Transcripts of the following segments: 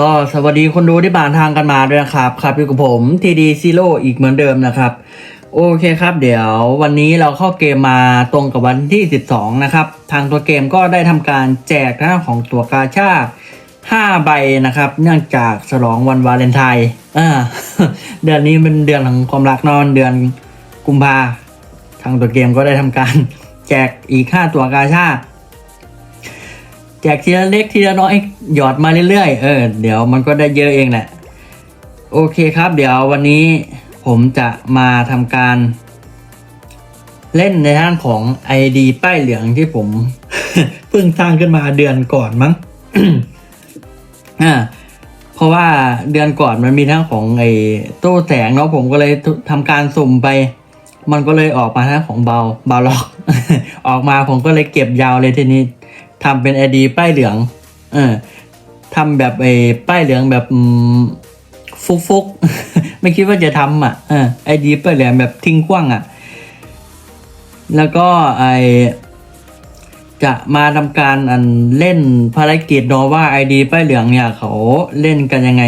ก็สวัสดีคนดูที่ผ่านทางกันมาด้วยนะครับครับอยู่กับผม TD Zero อีกเหมือนเดิมนะครับ โอเคครับ เดี๋ยววันนี้เราเข้าเกมมาตรงกับวันที่ 12 นะครับ ทางตัวเกมก็ได้ทำการแจกหน้าของตัวกาชา5ใบนะครับ เนื่องจากฉลองวันวาเลนไทน์อ่าเดือนนี้เป็นเดือนของความรักนอนเดือนกุมภาทางตัวเกมก็ได้ทำการแจกอีก 5 ตัวกาชา แจกทีละเล็กทีละน้อยหยอดมาเรื่อยๆเออเดี๋ยวมันก็ได้เยอะเองแหละโอเคครับ เดี๋ยววันนี้ผมจะมาทำการ เล่นในด้านของ ID ป้ายเหลืองที่ผมเพิ่งสร้างขึ้นมาเดือนก่อนมั้งอ่าเพราะว่าเดือนก่อนมันมีทั้งของไอ้ตู้แสงเนาะผมก็เลยทำการสุ่มไป มันก็เลยออกมาทั้งของเบาเบาล็อก ออกมาผมก็เลยเก็บยาวเลยทีนี้ ทำเป็นไอดีป้ายเหลือง เออทำแบบไอ้ป้ายเหลืองแบบฟุกฟุกๆไม่คิดว่าจะทำอะเออไอดีป้ายเหลืองแบบทิ้งกว้างอะ แล้วก็ไอจะมาทำการอันเล่นภารกิจนาะว่าไอดีป้ายเหลืองเนี่ยเขาเล่นกันยังไง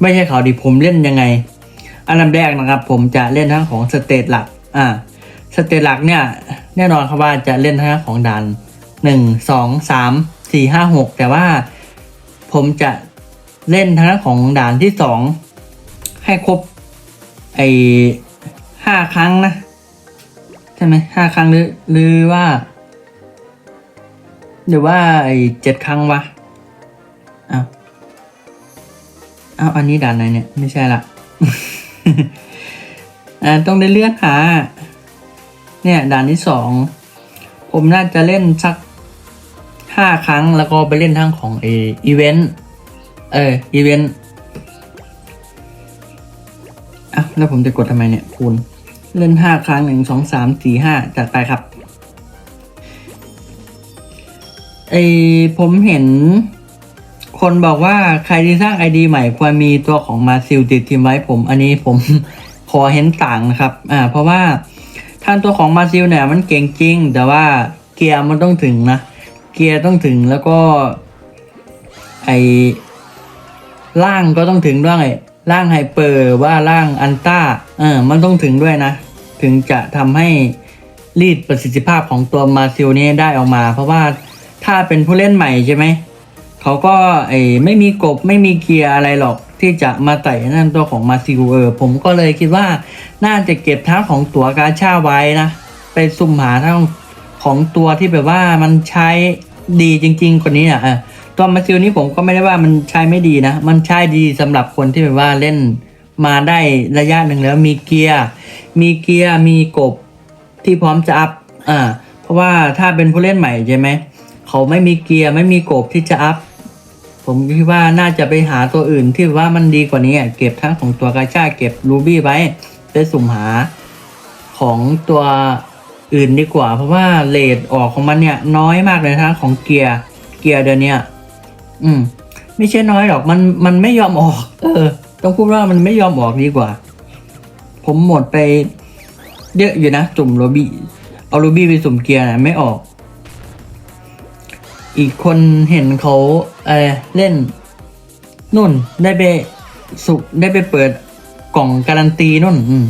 ไม่ใช่เขาดิผมเล่นยังไง อันดับแรกนะครับผมจะเล่นทั้งของสเตจหลัก อ่าสเตจหลักเนี่ยแน่นอนครับว่าจะเล่นทั้งของด่าน หนึ่งสองสามสี่ห้าหกแต่ว่าผมจะเล่นทั้งของด่านที่สองให้ครบไอห้าครั้งนะ ใช่ไหมห้าครั้งหรือหรือว่า หรือว่าไอเจ็ดครั้งวะอ้าวอ้าวอันนี้ด่านไหนเนี่ย ไม่ใช่ละอ่าต้องได้เลือกหาเนี่ยด่านที่สองผมน่าจะเล่นสัก ห้าครั้งแล้วก็ไปเล่นทั้งของเออีเวนต์เอออีเวนต์อะแล้วผมจะกดทำไมเนี่ยคูณเล่นห้าครั้งหนึ่งสองสามสี่ห้าจัดไปครับไอผมเห็น คนบอกว่าใครที่สร้าง ID ใหม่ควรมีตัวของมาซิลติดทีมไว้ผม อันนี้ผมขอเห็นต่างนะครับ อ่า เพราะว่าทางตัวของมาซิลเนี่ยมันเก่งจริง แต่ว่าเกียร์มันต้องถึงนะ เกียร์ต้องถึงแล้วก็ ไอล่างก็ต้องถึงด้วยล่างไฮเปอร์ว่าล่างอันต้าเออมันต้องถึงด้วยนะ ถึงจะทำให้รีดประสิทธิภาพของตัวมาซิลนี้ได้ออกมา เพราะว่าถ้าเป็นผู้เล่นใหม่ใช่ไหมเขาก็ไอไม่มีกบไม่มีเกียร์อะไรหรอกที่จะมาไต่นั่นตัวของมาซิลเออผมก็เลยคิดว่าน่าจะเก็บทั้งของตัวกาชาไว้นะ ไปสุ่มหาทั้ง ของตัวที่แบบว่ามันใช้ดีจริง ๆ คนนี้อะเออตัวมาซิลนี้ผมก็ไม่ได้ว่ามันใช้ไม่ดีนะ มันใช้ดีสำหรับคนที่แบบว่าเล่นมาได้ระยะหนึ่งแล้วมีเกียร์ มีเกียร์มีกบที่พร้อมจะอัพอ่าเพราะว่าถ้าเป็นผู้เล่นใหม่ใช่ไหมเขาไม่มีเกียร์ไม่มีกบที่จะอัพผมคิดว่าน่าจะไปหาตัวอื่นที่ว่ามันดีกว่านี้อะเก็บทั้งของตัวกาชาเก็บรูบี้ไว้ไปสุ่มหาของตัว อื่นดีกว่า เพราะว่าเลทออกของมันเนี่ย น้อยมากเลยทั้งของเกียร์เกียร์เดือนเนี้ยอืม ไม่ใช่น้อยหรอกมันมันไม่ยอมออก เออ ต้องพูดว่ามันไม่ยอมออกดีกว่า ผมหมดไปเยอะอยู่นะสุ่มโรบี้เอาโรบี้ไปสุ่มเกียร์นะไม่ออก อีกคนเห็นเขาเออเล่นนุ่นได้ไปสุได้ไปเปิดกล่องการันตีนุ่น อืม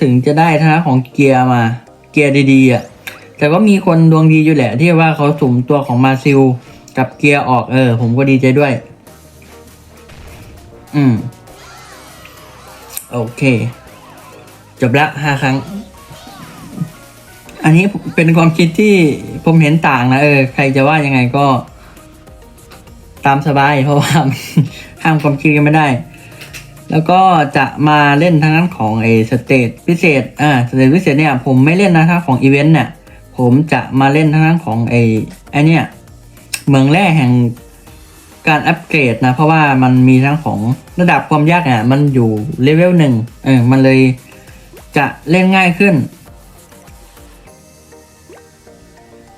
ถึงจะได้ท่าของเกียร์มา เกียร์ดีๆอะแต่ก็มีคนดวงดีอยู่แหละที่ว่าเขาสุ่มตัวของมาซิลกับเกียร์ออกเออ ผมก็ดีใจด้วย อืม โอเค จบละห้าครั้ง อันนี้เป็นความคิดที่ผมเห็นต่างนะเออ ใครจะว่ายังไงก็ ตามสบายเพราะว่าห้ามความคิดกันไม่ได้ แล้วก็จะมาเล่นทั้งนั้นของไอ้สเตจพิเศษอ่าสเตจพิเศษเนี่ยผมไม่เล่นนะถ้าของอีเวนต์เนี่ยผมจะมาเล่นทั้งนั้นของไอ้ไอ้เนี่ยเมืองแร่แห่งการอัปเกรดนะ เพราะว่ามันมีทั้งของระดับความยากเนี่ยมันอยู่เลเวลหนึ่งเออมันเลยจะเล่นง่ายขึ้น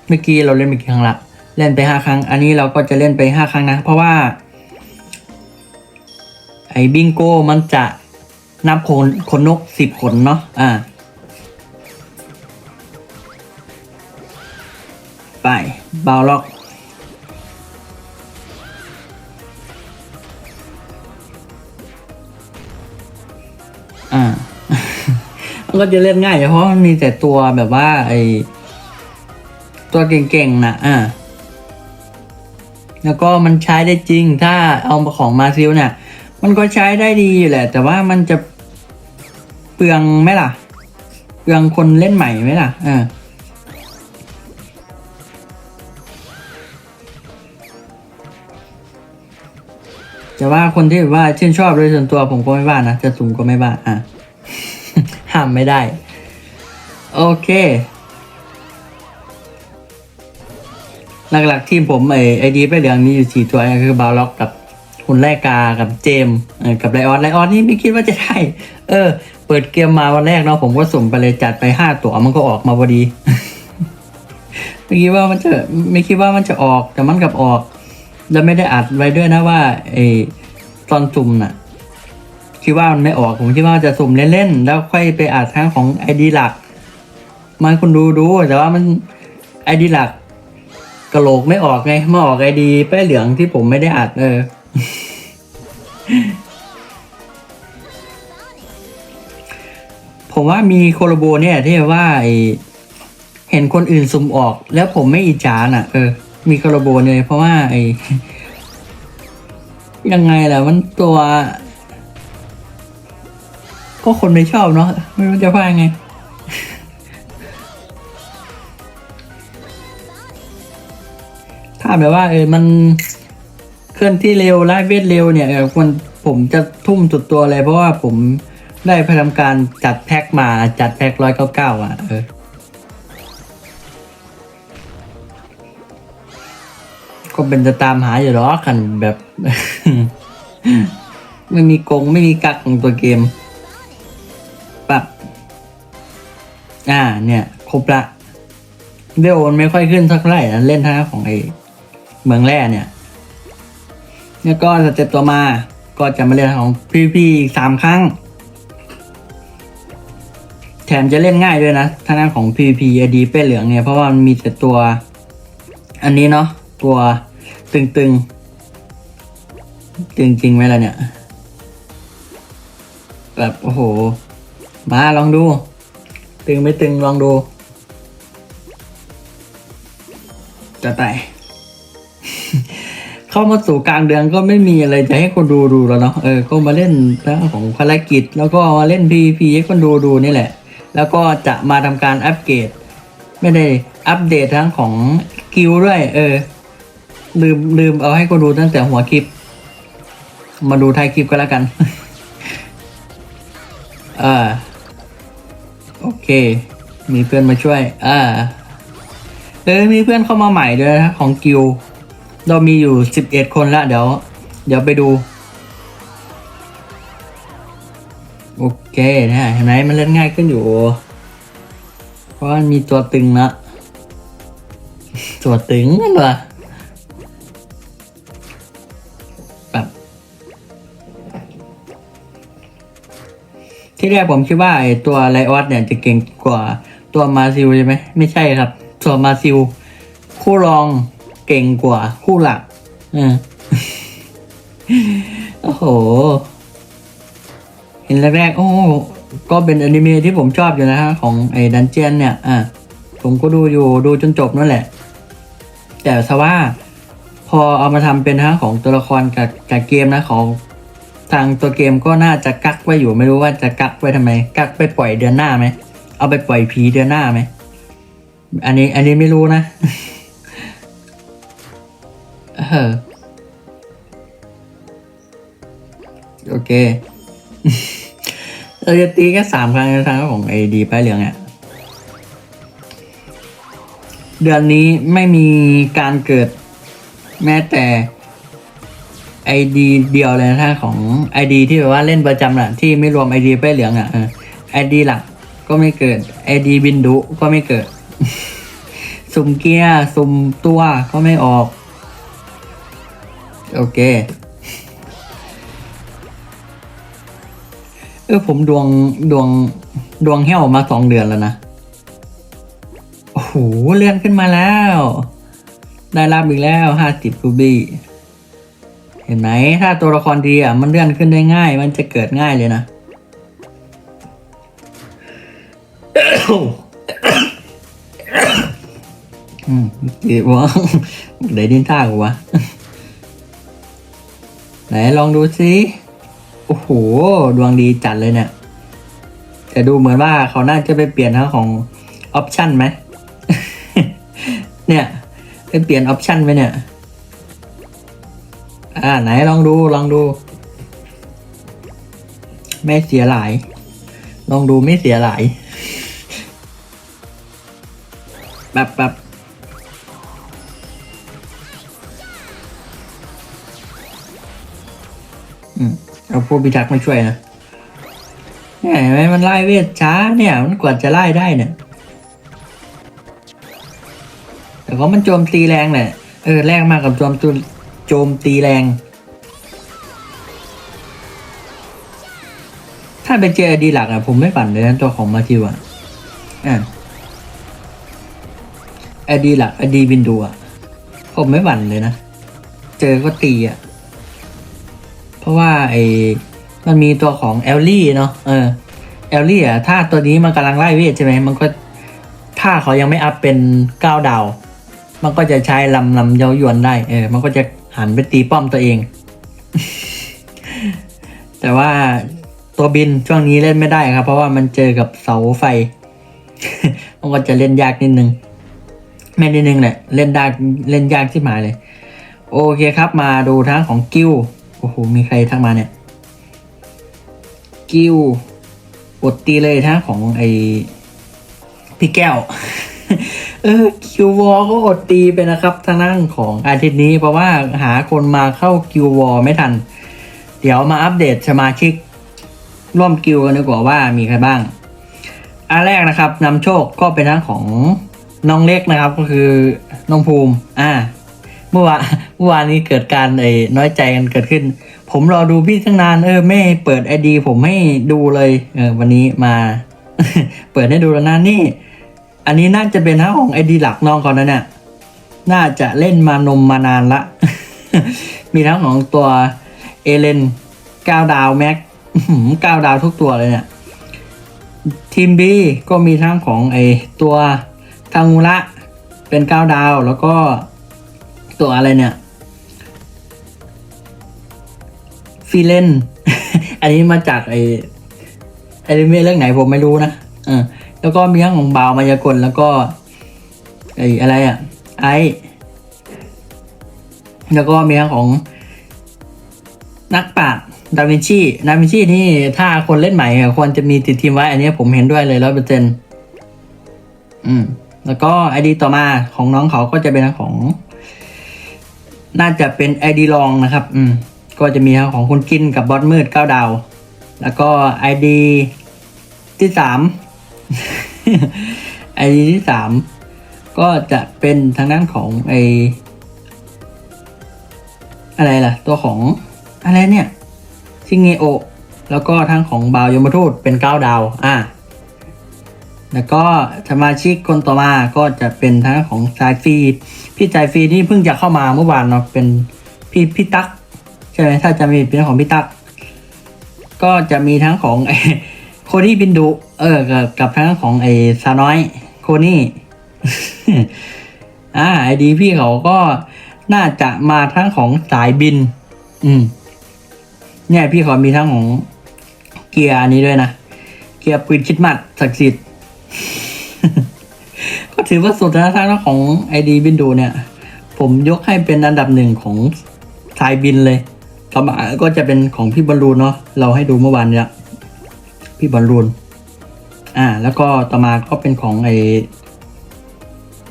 เมื่อกี้เราเล่นไปกี่ครั้งละ เล่นไปห้าครั้ง อันนี้เราก็จะเล่นไปห้าครั้งนะ เพราะว่า ไอ้บิงโก้มันจะนับขนขนนกสิบขนเนาะอ่า ไปบาล็อก อ่าก็จะเล่นง่ายเพราะมันมีแต่ตัวแบบว่า ไอตัวเก่งๆนะอ่าแล้วก็มันใช้ได้จริงถ้าเอาของมาซิลเนี่ย มันก็ใช้ได้ดีอยู่แหละ แต่ว่ามันจะเปลืองไหมล่ะ เปลืองคนเล่นใหม่ไหมล่ะอ่าแต่ว่าคนที่แบบว่าชื่นชอบโดยส่วนตัวผมก็ไม่ว่านะจะสุ่มก็ไม่ว่าอะห้ามไม่ได้ โอเค หลักๆทีมผมไอไอดีไปเหลืองมีอยู่สี่ตัวคือบาล็อกกับ คุณแรกกากับเจมกับไลออนไลออนนี่ไม่คิดว่าจะได้ เออ เปิดเกมมาวันแรกเนาะผมก็สุ่มไปเลยจัดไปห้าตัวมันก็ออกมาพอดีไม่คิดว่ามันจะไม่คิดว่ามันจะออกแต่มันกับออก แล้วไม่ได้อัดไว้ด้วยนะว่าไอตอนสุ่มน่ะคิดว่ามันไม่ออกผมคิดว่าจะสุ่มเล่นๆแล้วค่อยไปอัดทั้งของไอดีหลักมาให้คุณดูดูแต่ว่ามันไอดีหลักกระโหลกไม่ออกไงมาออกไอดีแป้เหลืองที่ผมไม่ได้อัดเออ ผมว่ามีโคโลโบเนี่ยที่ว่าเห็นคนอื่นซุ่มออก แล้วผมไม่อิจฉาน่ะ เออ มีโคโลโบเนี่ยเพราะว่าไอยังไงล่ะมันตัว ก็คนไม่ชอบเนาะไม่รู้จะว่ายังไงถ้าแบบว่า เออมัน เคลื่อนที่เร็วไล่เวทเร็วเนี่ยควรผมจะทุ่มสุดตัวเลยเพราะว่าผมได้ไปทำการจัดแพ็คมาจัดแพ็คร้อยเก้าเก้าอะเออก็เป็นจะตามหาอยู่หรอกคันแบบ ไม่มีกงไม่มีกักของตัวเกมปับอ่า เนี่ยครบละเดวมันไม่ค่อยขึ้นสักเท่าไหร่นะเล่นท่าของไอเมืองแร่เนี่ย แล้วก็สเต็ปต่อมาก็จะมาเล่นของ PVP อีสามครั้ง แถมจะเล่นง่ายด้วยนะท่านั้นของ PVP อดีเป้เหลืองเนี่ย เพราะว่ามันมีแต่ตัว อันนี้เนาะตัวตึงๆ ตึงจริงไหมล่ะเนี่ย แบบ โอ้โห มาลองดู ตึงไม่ตึงลองดูจะไป เข้ามาสู่กลางเดือนก็ไม่มีอะไรจะให้คนดูดูแล้วเนาะเออก็มาเล่นเรื่องของภารกิจ แล้วก็มาเล่น PVP ให้คนดูดูนี่แหละ แล้วก็จะมาทำการอัปเกรด ไม่ได้อัปเดตทั้งของกิลด้วย เออ ลืมลืมเอาให้คนดูตั้งแต่หัวคลิป มาดูท้ายคลิปก็แล้วกันอ่าโอเค มีเพื่อนมาช่วยอ่าเออมีเพื่อนเข้ามาใหม่ด้วยนะของกิล เรามีอยู่สิบเอ็ดคนละเดี๋ยว เดี๋ยวไปดู โอเคนะเห็นไหมมันเล่นง่ายขึ้นอยู่ เพราะมันมีตัวตึงละตัวตึงนั่นวะแบบที่แรกผมคิดว่าไอตัวไลออสเนี่ยจะเก่งกว่าตัวมาซิลใช่ไหม ไม่ใช่ครับ ตัวมาซิลคู่รอง เก่งกว่าคู่หลักอืมโอ้โห เห็นแรกๆ โอ้ ก็เป็นอนิเมะที่ผมชอบอยู่นะฮะ ของไอ้ดันเจียนเนี่ย อะ ผมก็ดูอยู่ดูจนจบนั่นแหละ แต่ทว่า พอเอามาทำเป็นทั้งของตัวละครกับกับเกมนะของทางตัวเกมก็น่าจะกักไว้อยู่ไม่รู้ว่าจะกักไว้ทำไม กักไปปล่อยเดือนหน้าไหม เอาไปปล่อยผีเดือนหน้าไหม อันนี้อันนี้ไม่รู้นะ โอเค เราจะตีแค่สามครั้งในทางของไอดีป้ายเหลืองอะ่ะเดือนนี้ไม่มีการเกิดแม้แต่ไอดีเดียวเลยนะท่าของไอดีที่แบบว่าเล่นประจำน่ะที่ไม่รวมไอดีป้ายเหลืองอะ่ะไอดีหลักก็ไม่เกิดไอดีบินดุก็ไม่เกิด สุ่มเกียร์สุ่มตัวก็ไม่ออก โอเค เออผมดวงดวงดวงแห้วมาสองเดือนแล้วนะ โอ้โห เลื่อนขึ้นมาแล้ว ได้รับอีกแล้วห้าสิบรูบี้ เห็นไหม ถ้าตัวละครดีอะ มันเลื่อนขึ้นได้ง่าย มันจะเกิดง่ายเลยนะอืมเจ็บวะเดี๋ยวดินท่ากูวะ ไหนลองดูสิโอ้โห ดวงดีจัดเลยเนี่ยแต่ดูเหมือนว่าเขาน่าจะไปเปลี่ยนทั้งของออปชันไหม เนี่ยไปเปลี่ยนออปชันไหมเนี่ย อ่าไหนลองดูลองดู ไม่เสียหลาย ลองดูไม่เสียหลายแบบแบบ มเอาพวกพิทักษ์มาช่วยนะเนี่ยเห็นไหมมันไล่เวทช้าเนี่ยมันกว่าจะไล่ได้เนี่ย แต่ก็มันโจมตีแรงแหละเออแรงมากกับโจมตีโจมตีแรง ถ้าเป็นเจอดีหลักอะผมไม่ปั่นเลยนะตัวของมาทิวอะอ่าไอดีหลักไอดีวินดูอะผมไม่หวั่นเลยนะ เจอก็ตีอะ เพราะว่าไอ้มันมีตัวของแอลลี่เนาะเออแอลลี่อะถ้าตัวนี้มันกำลังไล่เวทใช่ไหมมันก็ถ้าเขายังไม่อัพเป็นเก้าดาว มันก็จะใช้ลำลำเย้ายวนได้เออมันก็จะหันไปตีป้อมตัวเอง แต่ว่าตัวบินช่วงนี้เล่นไม่ได้ครับ เพราะว่ามันเจอกับเสาไฟ มันก็จะเล่นยากนิดนึงไม่นิดนึงแหละเล่นยากเล่นยากที่หมายเลย โอเคครับมาดูทั้งของกิ้ว โอ้โห มีใครทักมาเนี่ย กิ้วอดตีเลยทั้งของไอพี่แก้ว เออ คิววอก็อดตีไปนะครับ ทางด้านของอาทิตย์นี้ เพราะว่าหาคนมาเข้าคิววอไม่ทัน เดี๋ยวมาอัปเดตสมาชิก ร่วมกิวกันดีกว่าว่ามีใครบ้าง อันแรกนะครับนำโชคก็เป็นทั้งของน้องเล็กนะครับ ก็คือน้องภูมิ อ่า เมื่อวาน เมื่อวานนี้เกิดการไอ้น้อยใจกันเกิดขึ้น ผมรอดูพี่ตั้งนานเออไม่เปิดไอดีผมให้ดูเลยเออวันนี้มา เปิดให้ดูแล้วนะนี่ อันนี้น่าจะเป็นทั้งของไอดีหลักน้องก่อนนะเนี่ยน่าจะเล่นมานมมานานละ มีทั้งของตัวเอเลนก้าวดาวแม็กก้าวดาวทุกตัวเลยเนี่ยทีมบีก็มีทั้งของไอตัวทางูระเป็นก้าวดาวแล้วก็ตัวอะไรเนี่ย ฟีเลนอันนี้มาจากไอไอเรื่องเรื่องไหนผมไม่รู้นะเออแล้วก็มีทั้งของบาวมายากลแล้วก็ไออะไรอะไอแล้วก็มีทั้งของนักปราชญ์ดาวินชีดาวินชีนี่ถ้าคนเล่นใหม่ควรจะมีติดทีมไว้ อันนี้ผมเห็นด้วยเลยร้อยเปอร์เซ็นต์อืม แล้วก็ไอดีต่อมาของน้องเขาก็จะเป็นของ น่าจะเป็นไอดีลองนะครับ อืม ก็จะมีของคุณกินกับบอสมืดเก้าดาว แล้วก็ไอดีที่สามไอดีที่สามก็จะเป็นทางด้านของไออะไรล่ะ ตัวของอะไรเนี่ยซิงเงโอแล้วก็ทั้งของบาวยมทูตเป็นเก้าดาว อะแล้วก็สมาชิกคนต่อมาก็จะเป็นทั้งของสายฟรีพี่สายฟรีนี่เพิ่งจะเข้ามาเมื่อวานเนาะเป็นพี่พี่ตั๊ก ช่ไหมถ้าจะมีเป็นของพี่ตั๊กก็จะมีทั้งของไอ้โคนี่บินดุเออกับกับทั้งของไอ้ซาน้อยโคนี่อ่าไอดีพี่เขาก็น่าจะมาทั้งของสายบิน อืม เนี่ยพี่เขามีทั้งของเกียร์อันนี้ด้วยนะ เกียร์ปืนคิดมัดศักดิ์สิทธิ์ก็ถือว่าสุดนะทั้งของไอดีบินดูเนี่ย ผมยกให้เป็นอันดับหนึ่งของสายบินเลย ต่อมาก็จะเป็นของพี่บอลลูนเนาะเราให้ดูเมื่อวานเนี่ยพี่บอลลูนอ่า แล้วก็ต่อมาก็เป็นของไอ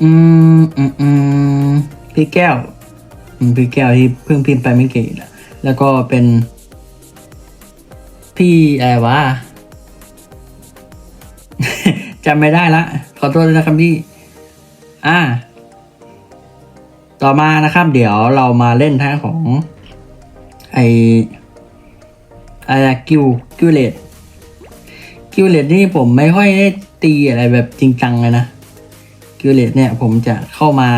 อืมอืมอืมพี่แก้วพี่แก้วที่เพิ่งพิมพ์ไปไม่กี่แล้วแล้วก็เป็นพี่อะไรวะจำไม่ได้ละ ขอโทษด้วยนะครับพี่ อ่า ต่อมานะครับ เดี๋ยวเรามาเล่นทั้งของ ไออะไรกิวกิวเลตกิวเลตนี่ผมไม่ค่อยได้ตีอะไรแบบจริงจังเลยนะกิวเลตเนี่ยผมจะเข้ามา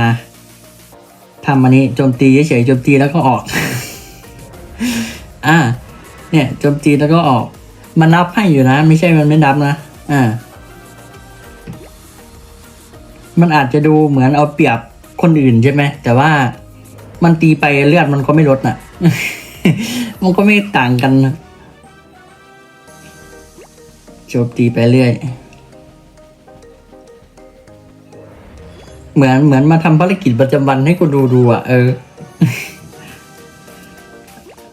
ทำอันนี้โจมตีเฉยๆโจมตีแล้วก็ออก อ่า เนี่ยโจมตีแล้วก็ออก มันนับให้อยู่นะ ไม่ใช่มันไม่นับนะอ่ามันอาจจะดูเหมือนเอาเปรียบคนอื่นใช่ไหมแต่ว่ามันตีไปเลือดมันก็ไม่ลดน่ะ มันก็ไม่ต่างกันนะโจมตีไปเรื่อย เหมือนเหมือนมาทำภารกิจประจำวันให้คนดูดูอะ เออ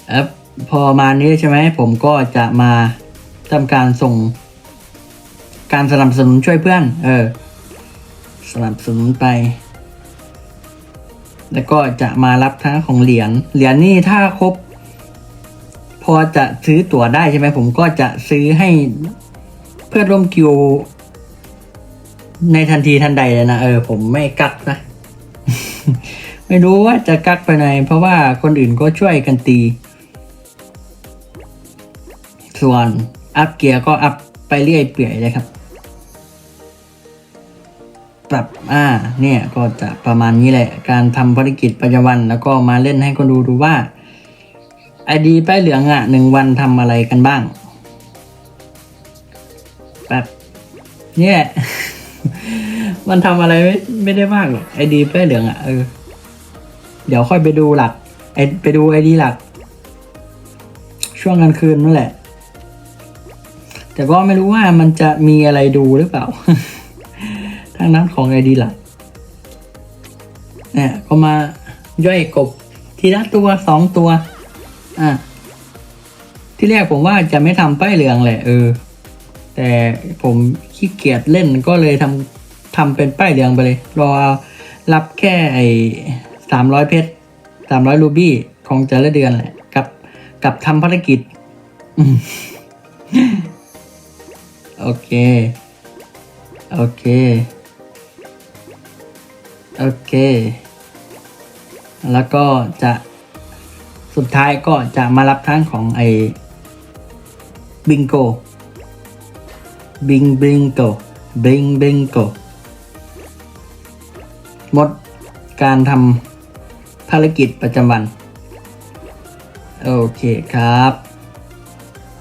แอปพอมานี้ใช่ไหมผมก็จะมาทำการส่ง การสนับสนุนช่วยเพื่อน เออ สนับสนุนไป แล้วก็จะมารับทั้งของเหรียญเหรียญนี่ถ้าครบ อจะซื้อตั๋วได้ใช่ไหมผมก็จะซื้อให้เพื่อนร่วมคิว ในทันทีทันใดเลยนะเออ ผมไม่กักนะ ไม่รู้ว่าจะกักไปไหน เพราะว่าคนอื่นก็ช่วยกันตี ส่วนอัพเกียร์ก็อัพไปเรื่อยเปื่อยเลยครับ ปรับอ่า เนี่ยก็จะประมาณนี้แหละ การทำภารกิจประจำวัน แล้วก็มาเล่นให้คนดูดูว่า ไอดีป้ายเหลืองอะหนึ่งวันทำอะไรกันบ้าง แบบเนี่ย มันทำอะไรไม่ไม่ได้มากหรอกไอดีป้ายเหลืองอะเออเดี๋ยวค่อยไปดูหลักไอไปดูไอดีหลัก ช่วงกลางคืนนั่นแหละ แต่ก็ไม่รู้ว่ามันจะมีอะไรดูหรือเปล่าทางนั้นของไอดีหลักเนี่ยก็มาย่อยกบทีละตัวสองตัว อะที่แรกผมว่าจะไม่ทำป้ายเหลืองแหละเออ แต่ผมขี้เกียจเล่นก็เลยทำทำเป็นป้ายเหลืองไปเลย รอรับแค่ไอ้สามร้อยเพชรสามร้อยรูบี้ของแต่ละเดือนแหละกับกับทำภารกิจ โอเค โอเค โอเค แล้วก็จะ สุดท้ายก็จะมารับทั้งของไอ้บิงโกบิงบิงโกบิงบิงโกหมดการทำภารกิจประจำวัน โอเคครับ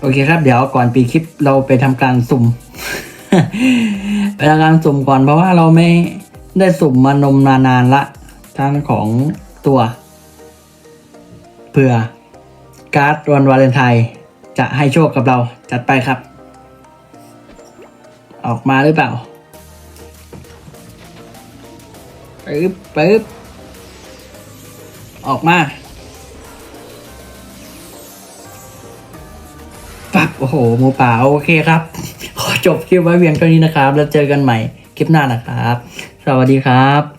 โอเคครับ เดี๋ยวก่อนปีคลิปเราไปทำการสุ่ม ไปทำการสุ่มก่อนเพราะว่าเราไม่ได้สุ่มมานมนานๆละทั้งของตัว เผื่อการ์ดวันวาเลนไทน์จะให้โชคกับเราจัดไปครับ ออกมาหรือเปล่าปึ๊บปึ๊บออกมาปั๊บโอ้โหหมูป่าโอเคครับ ขอจบคลิปไว้เพียงเท่านี้นะครับ แล้วเจอกันใหม่คลิปหน้านะครับ สวัสดีครับ